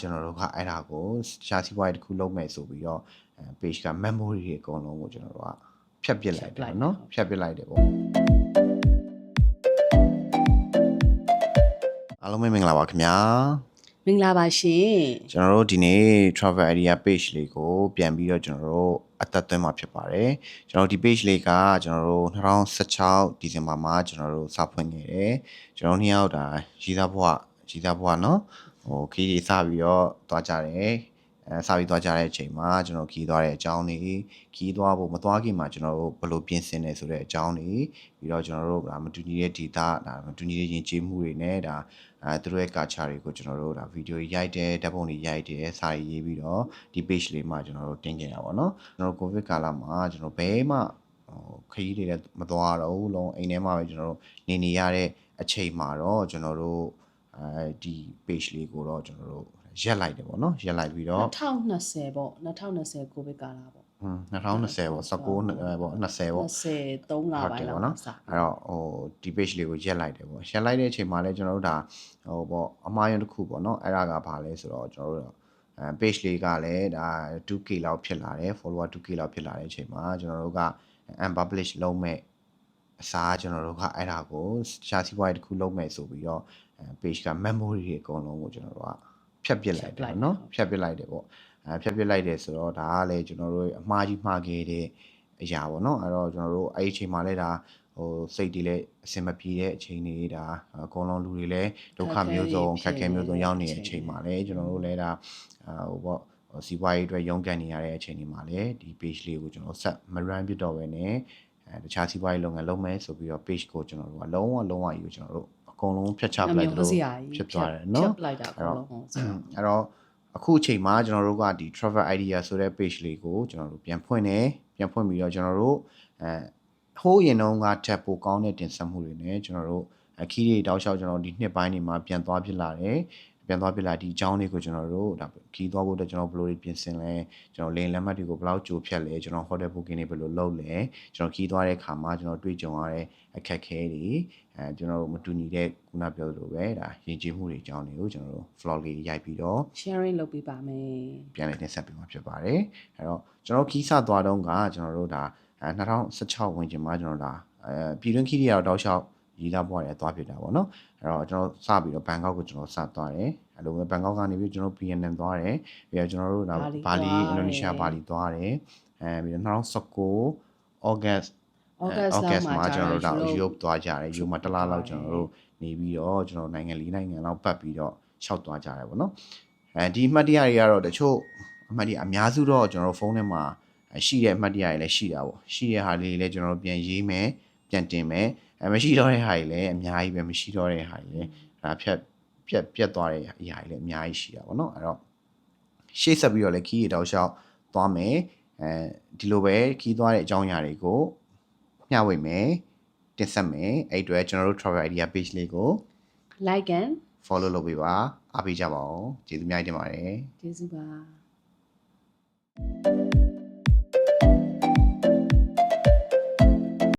ကျွန်တော်တို့ကအဲ့ဒါကိုရှားစီးပွားရေးတစ်ခုလုပ်မယ်ဆိုပြီးတော့အဲ page က memory တွေအကုန်လုံးကိုကျွန်တော်တို့ကဖြတ်ပစ်လိုက်တယ်ပေါ့နော်ဖြတ်ပစ်လိုက်တယ်ပေါ့အားလုံးပဲမင်္ဂလာပါခင်ဗျာ မင်္ဂလာပါရှင် ကျွန်တော်တို့ဒီနေ့ travel area page လေးကိုပြန်ပြီးတော့ကျွန်တော်တို့အသက်သွင်းမှာဖြစ်ပါတယ်ကျွန်တော်တို့ဒီ page လေးကကျွန်တော်တို့2016ဒီဇင်ဘာမှာကျွန်တော်တို့စဖွင့်ခဲ့တယ်ကျွန်တော်တို့နှစ်ယောက်ဒါရီးသားဘွားရီးသားဘွားเนาะ ဟိုခီးတွေစပြီးတော့သွားကြတယ်အဲစပြီးသွားကြတဲ့အချိန်မှာကျွန်တော်ခီးသွားတဲ့အကြောင်းတွေခီးသွားဖို့မသွားခင်မှာကျွန်တော်တို့ဘယ်လိုပြင်ဆင်နေဆိုတဲ့အကြောင်းတွေပြီးတော့ကျွန်တော်တို့ဒါမတူညီတဲ့ data ဒါမတူညီတဲ့ယဉ်ကျေးမှုတွေနဲ့ဒါအဲသူတို့ရဲ့ culture တွေကိုကျွန်တော်တို့ဒါဗီဒီယိုရိုက်တယ်ဓာတ်ပုံတွေရိုက်တယ်စာရေးရေးပြီးတော့ဒီ page လေးမှာကျွန်တော်တို့တင်ခဲ့တာပေါ့နော်ကျွန်တော်တို့ covid ကာလမှာကျွန်တော်ဘဲမှဟိုခရီးတွေလည်းမသွားတော့ဘူးလုံးအိမ်ထဲမှာပဲကျွန်တော်တို့နေနေရတဲ့အချိန်မှာတော့ကျွန်တော်တို့ အဲဒီ page လေးကိုတော့ကျွန်တော်တို့ရက်လိုက်တယ်ပေါ့နော်ရက်လိုက်ပြီးတော့2020ပေါ့2020ကိုဗစ်ကာလပေါ့ဟွန်း2020ပေါ့19အဲပေါ့20ပေါ့23လပိုင်းလောက်စအဲ့တော့ဟိုဒီ page လေးကိုရက်လိုက်တယ်ပေါ့ရက်လိုက်တဲ့အချိန်မှာလည်းကျွန်တော်တို့ဒါဟိုပေါ့အမှားယွင်းတစ်ခုပေါ့နော်အဲ့ဒါကဘာလဲဆိုတော့ကျွန်တော်တို့အဲ page လေးကလည်းဒါ 2k လောက်ဖြစ်လာတယ် follower 2k လောက်ဖြစ်လာတဲ့အချိန်မှာကျွန်တော်တို့က unpublish လုပ်မဲ့ အစားကျွန်တော်တို့ကအဲ့ဒါကိုရှားစီးပွားရေးတစ်ခုလုပ်မဲ့ဆိုပြီးတော့အဲ page က memory တွေအကုန်လုံးကိုကျွန်တော်တို့ကဖြတ်ပစ်လိုက်တယ်ပေါ့နော်ဖြတ်ပစ်လိုက်တယ်ပေါ့အဲဖြတ်ပစ်လိုက်တယ်ဆိုတော့ဒါကလည်းကျွန်တော်တို့အမှားကြီးမှားခဲ့တဲ့အရာပေါ့နော်အဲ့တော့ကျွန်တော်တို့အဲ့ဒီအချိန်မှာလည်းဒါဟိုစိတ်တွေလည်းအဆင်မပြေတဲ့အချိန်တွေဒါအကုန်လုံးလူတွေလည်းဒုက္ခမျိုးစုံခက်ခဲမျိုးစုံရောက်နေတဲ့အချိန်မှာလည်းကျွန်တော်တို့လည်းဒါဟိုပေါ့စီးပွားရေးအတွက်ရုန်းကန်နေရတဲ့အချိန်တွေမှာလည်းဒီ page လေးကိုကျွန်တော်ဆက်မ run ပြတော့ဘဲနဲ့ အဲတခြားစီးပွားရေးလုပ်ငန်းလုပ်မယ်ဆိုပြီးတော့ page ကိုကျွန်တော်တို့ကလုံးဝလုံးဝယူကိုကျွန်တော်တို့အကုန်လုံးဖြတ်ချပလိုက်တယ်လို့ဖြစ်သွားတယ်နော်ဖြတ်လိုက်တာအကုန်လုံးဟုတ်ဆိုအဲ့တော့အခုအချိန်မှာကျွန်တော်တို့ကဒီ travel idea ဆိုတဲ့ page လေးကိုကျွန်တော်တို့ပြန်ဖွင့်နေပြန်ဖွင့်ပြီးတော့ကျွန်တော်တို့အဲဟိုးရင်တုန်းကထပ်ပိုကောင်းတဲ့တင်ဆက်မှုတွေနဲ့ကျွန်တော်တို့အခီးတွေတောက်လျှောက်ကျွန်တော်ဒီနှစ်ပိုင်းတွေမှာပြန်သွားဖြစ်လာတယ် ပြန်သွားပြလာဒီအကြောင်းလေးကိုကျွန်တော်တို့ဒါခီးသွားဖို့အတွက်ကျွန်တော်ဘယ်လိုပြင်ဆင်လဲကျွန်တော်လေလမ်းမတ်တွေကိုဘယ်လောက်ကြိုဖြတ်လဲကျွန်တော် hotel booking တွေဘယ်လိုလုပ်လဲကျွန်တော်ခီးသွားတဲ့အခါမှာကျွန်တော်တွေ့ကြုံရတဲ့အခက်အခဲတွေအဲကျွန်တော်တို့မတူညီတဲ့ခုနပြောသလိုပဲဒါယဉ်ကျေးမှုတွေအကြောင်းတွေကိုကျွန်တော်တို့ vlog လေးရိုက်ပြီးတော့ sharing လုပ်ပေးပါမယ်ပြန်လည်တင်ဆက်ပေးမှာဖြစ်ပါတယ်အဲတော့ကျွန်တော်ခီးစသွားတော့ကကျွန်တော်တို့ဒါအဲ2016ဝင်ကျင်မှာကျွန်တော်ဒါအဲပြည်တွင်းခီးတွေကတော့တောက်လျှောက် ရီလာဘွားတွေသွားဖြစ်တာပေါ့နော်အဲ့တော့ကျွန်တော်စပြီးတော့ဘန်ကောက်ကိုကျွန်တော်စသွားတယ်အဲ့လိုပဲဘန်ကောက်ကနေပြီးကျွန်တော် PNN သွားတယ်ပြီးတော့ကျွန်တော်တို့ဒါဘာလီအင်ဒိုနီးရှားဘာလီသွားတယ်အဲပြီးတော့2019 August August မှာကျွန်တော်တို့ဒါ Europe Europe သွားကြတယ် Europe မှာတစ်လားလောက်ကျွန်တော်တို့နေပြီးတော့ကျွန်တော်နိုင်ငံလေးနိုင်ငံလောက်ပတ်ပြီးတော့ရှောက်သွားကြတယ်ပေါ့နော်အဲဒီအမှတ်တရတွေကတော့တချို့အမှတ်တရအများစုတော့ကျွန်တော်တို့ဖုန်းထဲမှာရှိတဲ့အမှတ်တရတွေလည်းရှိတာပေါ့ရှိတဲ့ဟာလေးတွေလည်းကျွန်တော်တို့ပြန်ရေးမယ်ပြန်တင်မယ် အဲမရှိတော့တဲ့ဟာတွေလည်းအများကြီးပဲမရှိတော့တဲ့ဟာတွေလည်းဒါဖြတ်ပြက်ပြက်သွားတဲ့အရာတွေလည်းအများကြီးရှိတာပေါ့နော်အဲ့တော့ရှေ့ဆက်ပြီးတော့လည်းခီးရတောက်လျှောက်သွားမယ်အဲဒီလိုပဲခီးသွားတဲ့အကြောင်းအရာတွေကိုမျှဝေမယ်တင်ဆက်မယ်အဲ့အတွက်ကျွန်တော်တို့ travel idea page လေးကို like and follow လုပ်ပေးပါအားပေးကြပါဦးကျေးဇူးများတင်ပါတယ်ကျေးဇူးပါ